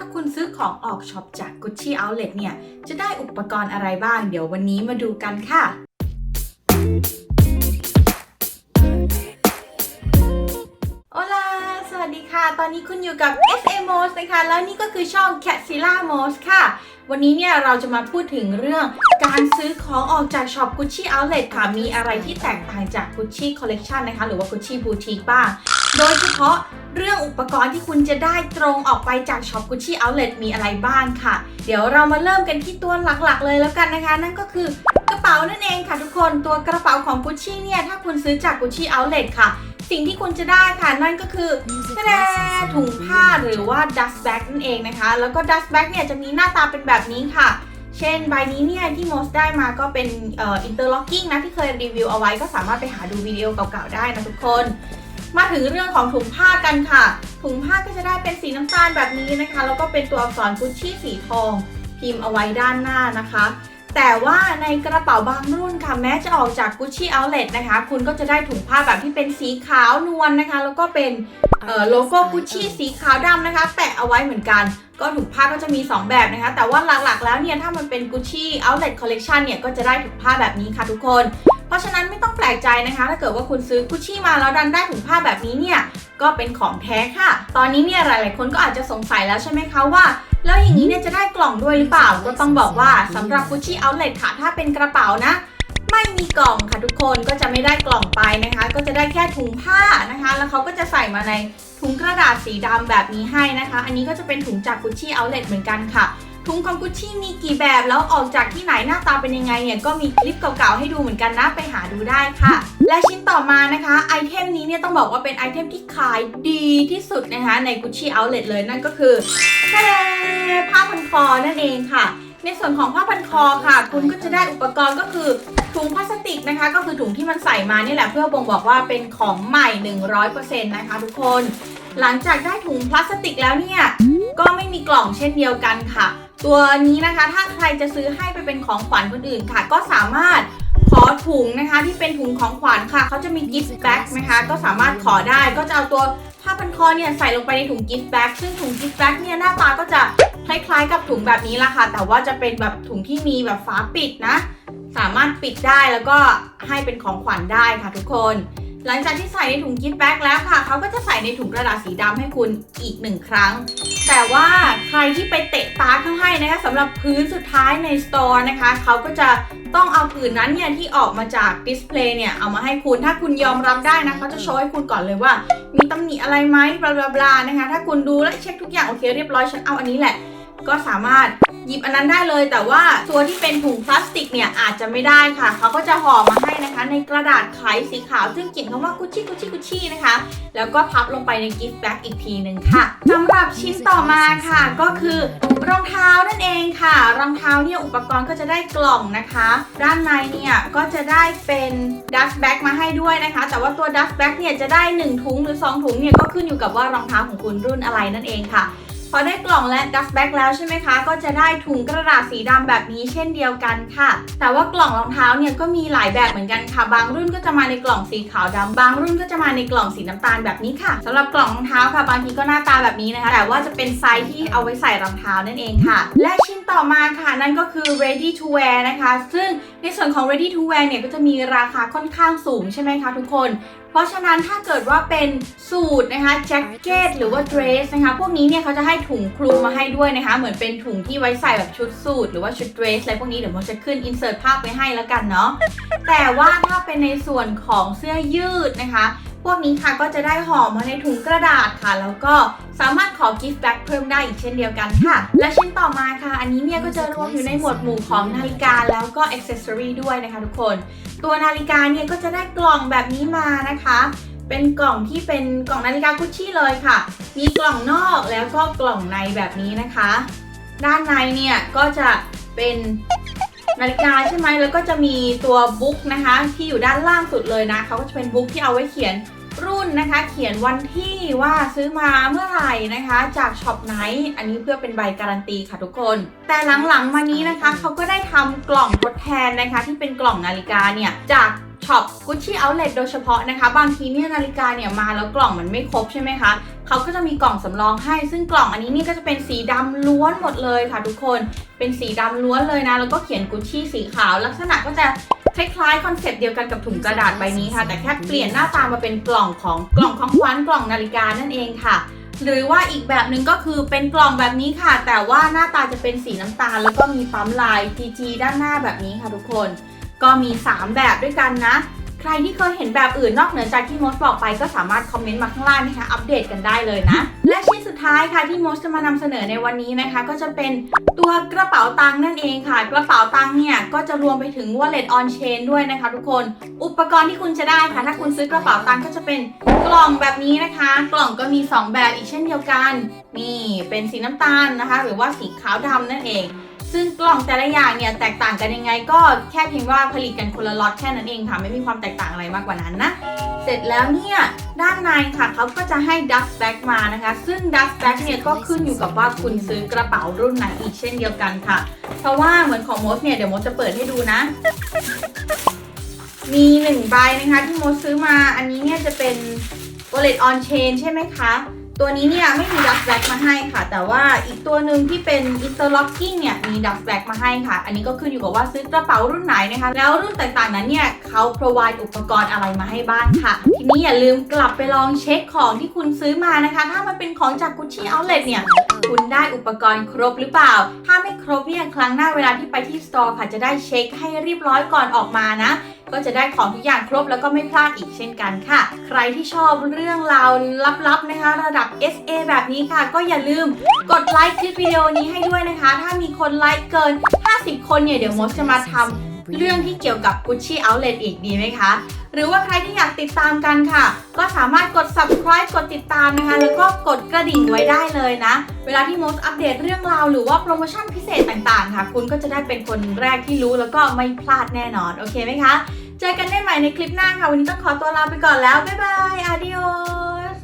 ถ้าคุณซื้อของออกช็อปจาก Gucci Outlet เนี่ย จะได้อุปกรณ์อะไรบ้าง เดี๋ยววันนี้มาดูกันค่ะ โอลาสวัสดีค่ะ ตอนนี้คุณอยู่กับ SA Mos นะคะ แล้วนี่ก็คือช่อง Catzilla Mos ค่ะ วันนี้เนี่ยเราจะมาพูดถึงเรื่องการซื้อของออกจากช็อป Gucci Outlet ค่ะ มีอะไรที่แตกต่างจาก Gucci Collection นะคะ หรือว่า Gucci Boutique บ้าง โดยเฉพาะเรื่องอุปกรณ์ที่คุณจะได้ตรงออกไปจากช็อป Gucci Outlet มีอะไรบ้างค่ะ เดี๋ยวเรามาเริ่มกันที่ตัวหลักๆ เลยแล้วกันนะคะ นั่นก็คือกระเป๋านั่นเองค่ะทุกคนตัวกระเป๋าของ Gucci เนี่ย ถ้าคุณซื้อจาก Gucci Outlet ค่ะสิ่งที่คุณจะได้ค่ะนั่นก็คือแสดงถุงผ้าหรือว่า dust bag นั่นเองนะคะ แล้วก็ dust bag เนี่ยจะมีหน้าตาเป็นแบบนี้ค่ะ เช่นใบนี้เนี่ยที่โมสได้มาก็เป็นเอ่อ interlocking นะที่เคยรีวิวเอาไว้ก็สามารถไปหาดูวิดีโอเก่าๆได้นะทุกคน มาถึงเรื่องของถุงผ้ากันค่ะ ถุงผ้าก็จะได้เป็นสีน้ำตาลแบบนี้นะคะ แล้วก็เป็นตัวอักษรกุชชี่สีทอง พิมพ์เอาไว้ด้านหน้านะคะ แต่ว่าในกระเป๋าบางรุ่นค่ะ แม้จะออกจาก Gucci Outlet นะคะ คุณก็จะได้ถุงผ้าแบบที่เป็นสีขาวนวลนะคะ แล้วก็เป็นเอ่อโลโก้กุชชี่สีขาวดำนะคะ แปะเอาไว้เหมือนกัน ก็ถุงผ้าก็จะมี 2 แบบนะคะ แต่ว่าหลักๆ แล้วเนี่ย ถ้ามันเป็น Gucci Outlet Collection เนี่ย ก็จะได้ถุงผ้าแบบนี้ค่ะทุกคน เพราะฉะนั้นไม่ต้องแปลกใจนะคะ ถ้าเกิดว่าคุณซื้อกุชชี่มาแล้วดันได้ถุงผ้าแบบนี้เนี่ยก็เป็นของแท้ค่ะ ตอนนี้เนี่ยหลาย ๆ คนก็อาจจะสงสัยแล้วใช่ไหมคะว่า แล้วอย่างนี้เนี่ยจะได้กล่องด้วยหรือเปล่า ก็ต้องบอกว่าสำหรับ Gucci Outlet ค่ะ ถ้าเป็นกระเป๋านะ ไม่มีกล่องค่ะทุกคนก็จะไม่ได้กล่องไปนะคะ ก็จะได้แค่ถุงผ้านะคะ แล้วเขาก็จะใส่มาในถุงกระดาษสีดำแบบนี้ให้นะคะ อันนี้ก็จะเป็นถุงจาก Gucci Outlet เหมือนกันค่ะ ถุงของ Gucci มีกี่แบบแล้วออกจากที่ไหนหน้าตาเป็นยังไงเนี่ยก็มีคลิปเก่าๆให้ดูเหมือนกันนะไปหาดูได้ค่ะ และชิ้นต่อมานะคะไอเทมนี้เนี่ยต้องบอกว่าเป็นไอเทมที่ขายดีที่สุดนะคะใน Gucci Outlet เลยนั่นก็คือแค่ผ้าพันคอนั่นเองค่ะ ในส่วนของผ้าพันคอค่ะ คุณก็จะได้อุปกรณ์ก็คือถุงพลาสติกนะคะ ก็คือถุงที่มันใส่มานี่แหละเพื่อบ่งบอกว่าเป็นของใหม่ 100%นะคะทุกคน หลังจากได้ถุงพลาสติกแล้วเนี่ยก็ไม่มีกล่องเช่นเดียวกันค่ะ ตัวนี้นะคะถ้าใครจะซื้อให้ไปเป็นของขวัญคนอื่นค่ะ ก็สามารถขอถุงนะคะที่เป็นถุงของขวัญค่ะเขาจะมีกิฟต์แบ็กนะคะก็สามารถขอได้ก็จะเอาตัวผ้าพันคอเนี่ยใส่ลงไปในถุงกิฟต์แบ็กซึ่งถุงกิฟต์แบ็กเนี่ยหน้าตาก็จะคล้ายๆกับถุงแบบนี้ละค่ะ แต่ว่าจะเป็นแบบถุงที่มีแบบฝาปิดนะ สามารถปิดได้แล้วก็ให้เป็นของขวัญได้ค่ะทุกคน หลังจากที่ใส่ในถุงกิฟต์แบ็กแล้วค่ะเขาก็จะใส่ในถุงกระดาษสีดำให้คุณอีกหนึ่งครั้ง แต่ว่าใครที่ไปเตะตาเขาให้นะคะสำหรับพื้นสุดท้ายในสโตร์นะคะเขาก็จะต้องเอาผืนนั้นเนี่ยที่ออกมาจากดิสเพลย์เนี่ยเอามาให้คุณถ้าคุณยอมรับได้นะเขาจะโชว์ให้คุณก่อนเลยว่า มีตำหนิอะไรไหมบลาบลานะคะถ้าคุณดูและเช็คทุกอย่างโอเคเรียบร้อยฉันเอาอันนี้แหละ ก็สามารถ หยิบอันนั้นได้เลย แต่ว่าตัวที่เป็นถุงพลาสติกเนี่ยอาจจะไม่ได้ค่ะ เขาก็จะห่อมาให้นะคะ ในกระดาษไขสีขาว ซึ่งเขียนคำว่ากุชชี่กุชชี่กุชชี่นะคะ แล้วก็พับลงไปในกิฟต์แบ็กอีกทีหนึ่งค่ะสำหรับชิ้นต่อมาค่ะ ก็คือรองเท้านั่นเองค่ะ รองเท้าเนี่ยอุปกรณ์ก็จะได้กล่องนะคะ ด้านในเนี่ยก็จะได้เป็นดัสแบ็กมาให้ด้วยนะคะ แต่ว่าตัวดัสแบ็กเนี่ยจะได้ 1 ถุงหรือ 2 ถุงเนี่ยก็ขึ้นอยู่กับว่ารองเท้าของคุณรุ่นอะไรนั่นเองค่ะ พอได้กล่องและดัสแบ็กแล้วใช่ไหมคะ ก็จะได้ถุงกระดาษสีดำแบบนี้เช่นเดียวกันค่ะ แต่ว่ากล่องรองเท้าเนี่ยก็มีหลายแบบเหมือนกันค่ะ บางรุ่นก็จะมาในกล่องสีขาวดำบางรุ่นก็จะมาในกล่องสีน้ำตาลแบบนี้ค่ะสำหรับกล่องรองเท้าค่ะ บางทีก็หน้าตาแบบนี้นะคะ แต่ว่าจะเป็นไซส์ที่เอาไว้ใส่รองเท้านั่นเองค่ะ และชิ้นต่อมาค่ะ นั่นก็คือ ready to wear นะคะ ซึ่งในส่วนของ ready to wear เนี่ยก็จะมีราคาค่อนข้างสูงใช่ไหมคะทุกคน เพราะฉะนั้นถ้าเกิดว่าเป็นสูทนะคะแจ็คเก็ตหรือว่าเดรสนะคะพวกนี้เนี่ยเขาจะให้ถุงคลุมมาให้ด้วยนะคะ เหมือนเป็นถุงที่ไว้ใส่แบบชุดสูทหรือว่าชุดเดรสอะไรพวกนี้เดี๋ยวมันจะขึ้นอินเสิร์ตภาพไปให้แล้วกันเนาะแต่ว่าถ้าเป็นในส่วนของเสื้อยืดนะคะ พวกนี้ค่ะก็จะได้ห่อมาในถุงกระดาษค่ะ แล้วก็ สามารถขอกิฟต์แบ็กเพิ่มได้อีกเช่นเดียวกันค่ะ และชิ้นต่อมาค่ะ อันนี้เนี่ยก็จะรวมอยู่ในหมวดหมู่ของนาฬิกาแล้วก็อ็อกเซสซอรีด้วยนะคะทุกคน ตัวนาฬิกาเนี่ยก็จะได้กล่องแบบนี้มานะคะ เป็นกล่องที่เป็นกล่องนาฬิกากุชชี่เลยค่ะ มีกล่องนอกแล้วก็กล่องในแบบนี้นะคะ ด้านในเนี่ยก็จะเป็นนาฬิกาใช่ไหมแล้วก็จะมีตัวบุ๊กนะคะ ที่อยู่ด้านล่างสุดเลยนะเขาก็จะเป็นบุ๊กที่เอาไว้เขียน รุ่นนะคะ เขียนวันที่ว่าซื้อมาเมื่อไหร่นะคะ จากช็อปไหน อันนี้เพื่อเป็นใบการันตีค่ะทุกคน แต่หลังๆมานี้นะคะเขาก็ได้ทำกล่องทดแทนนะคะ ที่เป็นกล่องนาฬิกาเนี่ยจากช็อป Gucci Outlet โดยเฉพาะนะคะ บางทีเนี่ยนาฬิกาเนี่ยมาแล้วกล่องมันไม่ครบใช่ไหมคะเขาก็จะมีกล่องสำรองให้ ซึ่งกล่องอันนี้นี่ก็จะเป็นสีดำล้วนหมดเลยค่ะทุกคน เป็นสีดำล้วนเลยนะ แล้วก็เขียนกุชชี่สีขาว ลักษณะก็จะ คล้ายๆคอนเซปต์เดียวกันกับถุงกระดาษใบนี้ค่ะ แต่แค่เปลี่ยนหน้าตามาเป็นกล่องของกล่องของขวัญกล่องนาฬิกานั่นเองค่ะ หรือว่าอีกแบบหนึ่งก็คือเป็นกล่องแบบนี้ค่ะ แต่ว่าหน้าตาจะเป็นสีน้ำตาล แล้วก็มีปั๊มลาย GG ด้านหน้าแบบนี้ค่ะทุกคน ก็มี 3 แบบด้วยกันนะ ใครที่เคยเห็นแบบอื่นนอกเหนือจากที่มดบอกไปก็สามารถคอมเมนต์มาข้างล่างนะคะ อัปเดตกันได้เลยนะ และชิ้นสุดท้ายค่ะที่มดจะมานำเสนอในวันนี้นะคะ ก็จะเป็นตัวกระเป๋าตังค์นั่นเองค่ะ กระเป๋าตังค์เนี่ยก็จะรวมไปถึง wallet on chain ด้วยนะคะทุกคน อุปกรณ์ที่คุณจะได้ค่ะ ถ้าคุณซื้อกระเป๋าตังค์ก็จะเป็นกล่องแบบนี้นะคะ กล่องก็มี 2 แบบอีกเช่นเดียวกัน นี่เป็นสีน้ำตาลนะคะ หรือว่าสีขาวดำนั่นเอง ซึ่งกล่องแต่ละอย่างเนี่ยแตกต่างกันยังไงก็แค่เพียงว่าผลิตกันคนละล็อตแค่นั้นเองค่ะ ไม่มีความแตกต่างอะไรมากกว่านั้นนะ เสร็จแล้วเนี่ยด้านในค่ะเขาก็จะให้ dust bag มานะคะ ซึ่ง dust bag เนี่ยก็ขึ้นอยู่กับว่าคุณซื้อกระเป๋ารุ่นไหนอีกเช่นเดียวกันค่ะ เพราะว่าเหมือนของมดเนี่ยเดี๋ยวมดจะเปิดให้ดูนะ มีหนึ่งใบนะคะที่มดซื้อมาอันนี้เนี่ยจะเป็น wallet on chain ใช่ไหมคะ ตัวนี้เนี่ยไม่มี dust bag มาให้ค่ะ แต่ว่าอีกตัวหนึ่งที่เป็น interlocking เนี่ยมี dust bag มาให้ค่ะ อันนี้ก็ขึ้นอยู่กับว่าซื้อกระเป๋ารุ่นไหนนะคะ แล้วรุ่นต่างๆนั้นเนี่ยเขา provide อุปกรณ์อะไรมาให้บ้างค่ะ ทีนี้อย่าลืมกลับไปลองเช็คของที่คุณซื้อมานะคะ ถ้ามันเป็นของจาก Gucci Outlet เนี่ยคุณได้อุปกรณ์ครบหรือเปล่า ถ้าไม่ครบเนี่ยครั้งหน้าเวลาที่ไปที่สตอร์ค่ะจะได้เช็คให้เรียบร้อยก่อนออกมานะ ก็จะได้ของทุกอย่างครบแล้วก็ไม่พลาดอีกเช่นกันค่ะ ใครที่ชอบเรื่องราวลับๆนะคะ ระดับ SA แบบนี้ค่ะ ก็อย่าลืมกดไลค์คลิปวิดีโอนี้ให้ด้วยนะคะ ถ้ามีคนไลค์เกิน 50 คนเนี่ยเดี๋ยวมดจะมาทำ เรื่องที่เกี่ยวกับ Gucci Outlet อีกดีไหมคะ หรือว่าใครที่อยากติดตามกันค่ะ ก็สามารถกด subscribe กดติดตามนะคะ แล้วก็กดกระดิ่งไว้ได้เลยนะ เวลาที่มดอัปเดตเรื่องราวหรือว่าโปรโมชั่นพิเศษต่างๆ ค่ะ คุณก็จะได้เป็นคนแรกที่รู้แล้วก็ไม่พลาดแน่นอน โอเคไหมคะ เจอกันได้ใหม่ในคลิปหน้าค่ะ วันนี้ต้องขอตัวลาไปก่อนแล้ว บ๊ายบายอาดิโอส